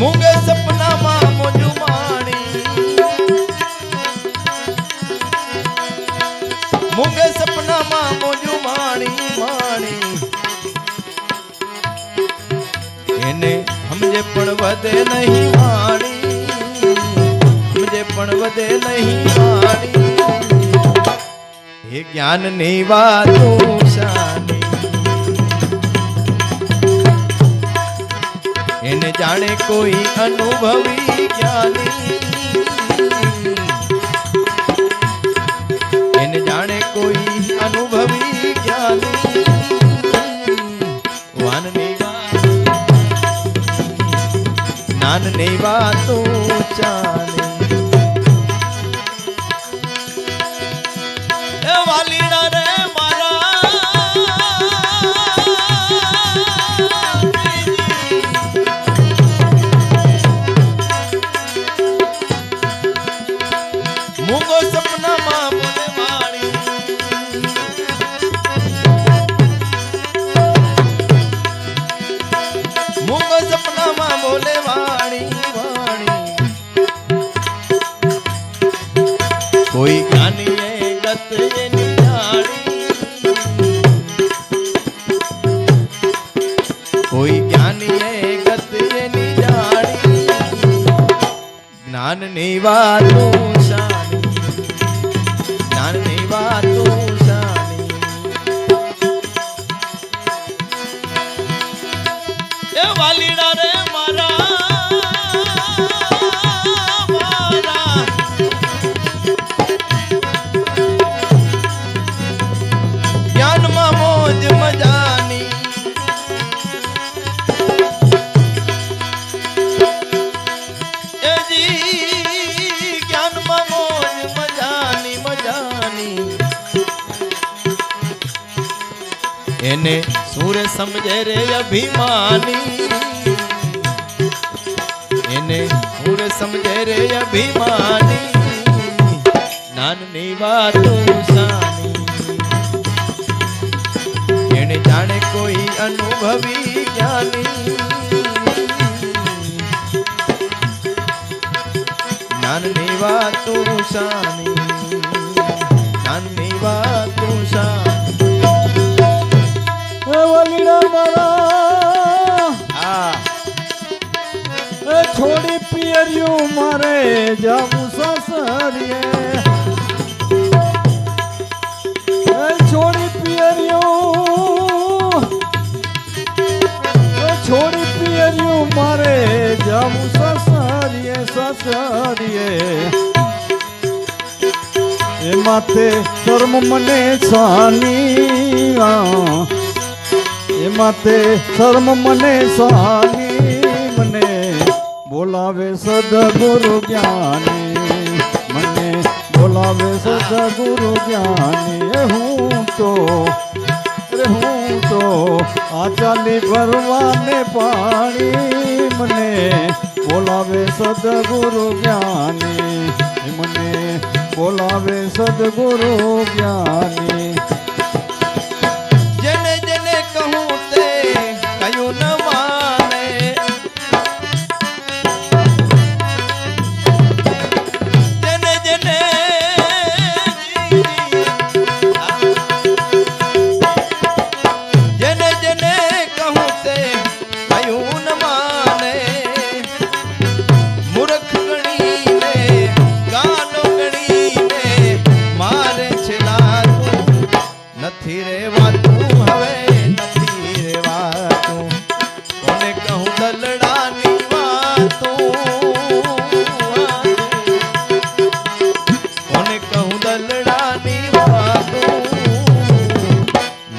મૂંગે સપનામાં મોજું માણી. મૂંગે સપનામાં મોજું માણી માણી. એને સમજે પણ વધે નહીં વાણી સમજે પણ વધે નહીં વાણી એ જ્ઞાનની વાતો જાણે કોઈ અનુભવી જ્ઞાની. એને જાણે કોઈ અનુભવી જ્ઞાની. વાનની વાત જ્ઞાનની વાતો ચાલે એને સુર સમજે રે અભિમાની. એને સુર સમજે રે અભિમાની. નાનની વાતો સાની એને જાણે કોઈ અનુભવી જ્ઞાની. નાનની વાતો સાની નાનની વાતો મારા એ છોડી પિયર્યું મારે જાવું સસરીએ. એ છોડી પિયર્યું. એ છોડી પિયર્યું મારે જાવું સસરીએ સસરીએ. એ માથે શર્મ મને સાની આ તે શરમ મને સહાની મને બોલાવે સદગુરુ જ્ઞાની, મને બોલાવે સદગુરુ જ્ઞાની. હું તો હું તો આ ચાલી ભરવાને પાણી, મને બોલાવે સદગુરુ જ્ઞાની મને બોલાવે સદગુરુ જ્ઞાની.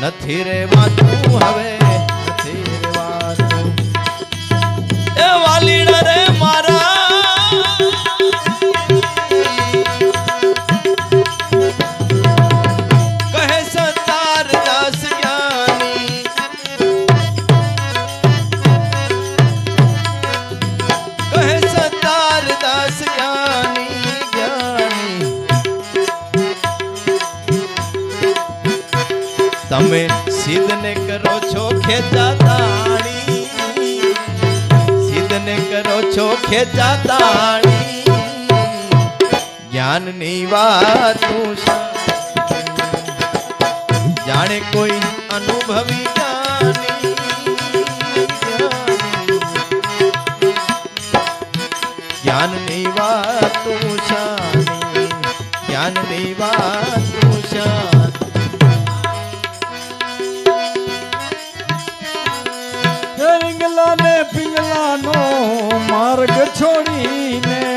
નથી રેવાતું હવે. તમે સિદ્ધને કરો છો ખેંચા તાણી સિદ્ધને કરો છો ખેંચાતાણી જ્ઞાનની વાતું જાણે કોઈ અનુભવી જ્ઞાની. જ્ઞાનની વાત જ્ઞાનની વાતું માર્ગ છોડીને ને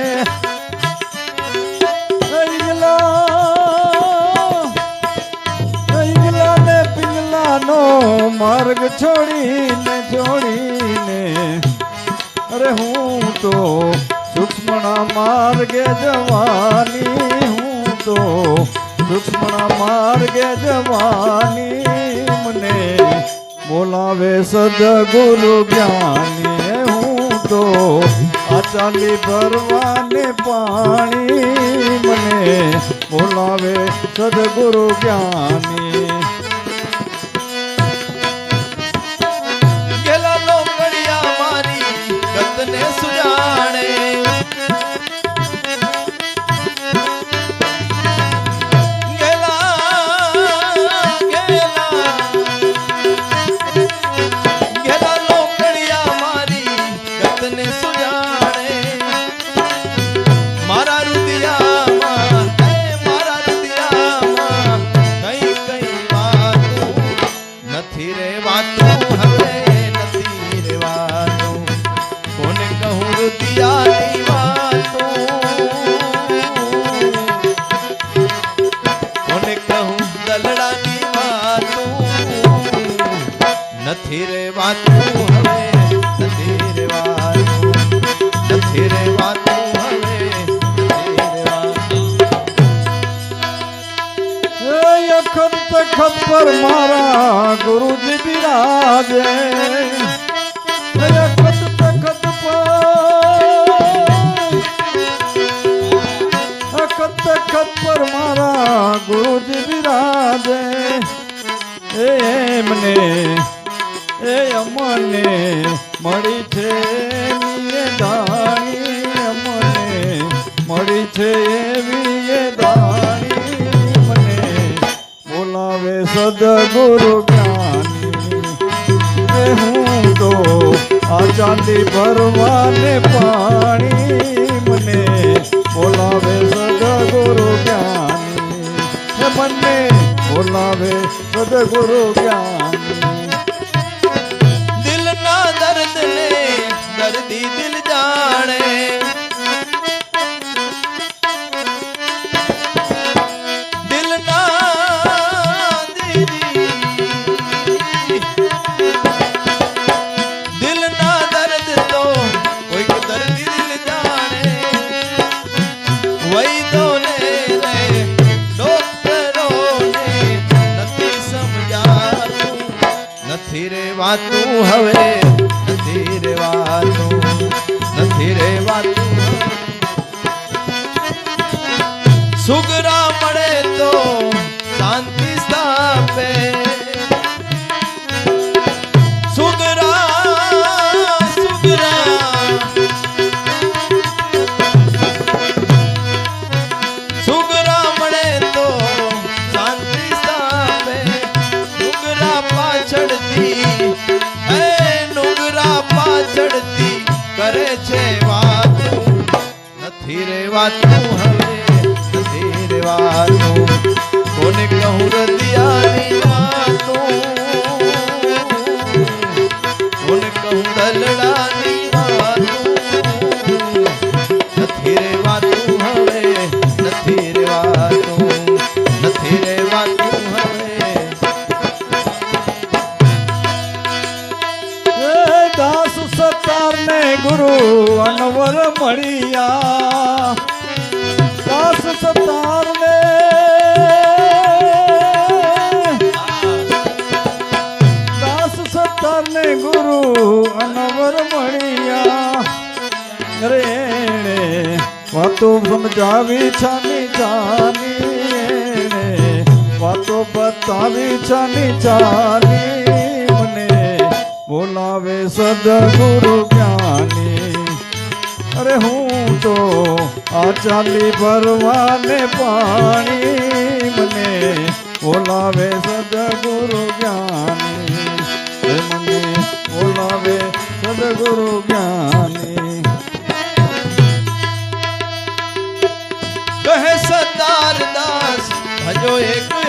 માર્ગ છોડીને છોડીને. અરે હું તો સૂક્ષ્મણા માર્ગે જવાની, હું તો સૂક્ષ્મણા માર્ગે જવાની. મને બોલાવે સદગુરુ જ્ઞાની. તો આચાલી ભરવાને પાણી મને બોલાવે સદગુરુ જ્ઞાની. અખત ખપર પર મારા ગુરુજી બિરાજે. એ અખત તખત પર પર મારા ગુરુજી બિરાજે. એમને, એ અમને મળી છે દાણી અમને મળી છે એવી દાણી. સદગુરુ જ્ઞાની હું તો આ ચાંદી ભરવાને પાણી મને બોલાવે સદગુરુ જ્ઞાની મને બોલાવે સદગુરુ જ્ઞાની વાતું કરે છે વાતું? નથી રેવાતું હવે, નથી રેવાતું કોને કહું રદિયાની વાતું? કોને કહું દલડાની અનવર મળ્યા. દાસ સતાર ને દાસ સતાર ને ગુરુ અનવર મળ્યા. રેણે વાતો સમજાવી છાની જાની વાતો બતાવી છાની જાની મને બોલાવે સદગુરુ જ્ઞાની. અરે હું તો આ ચાલી ભરવાને પાણી મને બોલાવે સદગુરુ જ્ઞાની. મને બોલાવે સદગુરુ જ્ઞાની. કહે સતાર દાસ, ભજો એક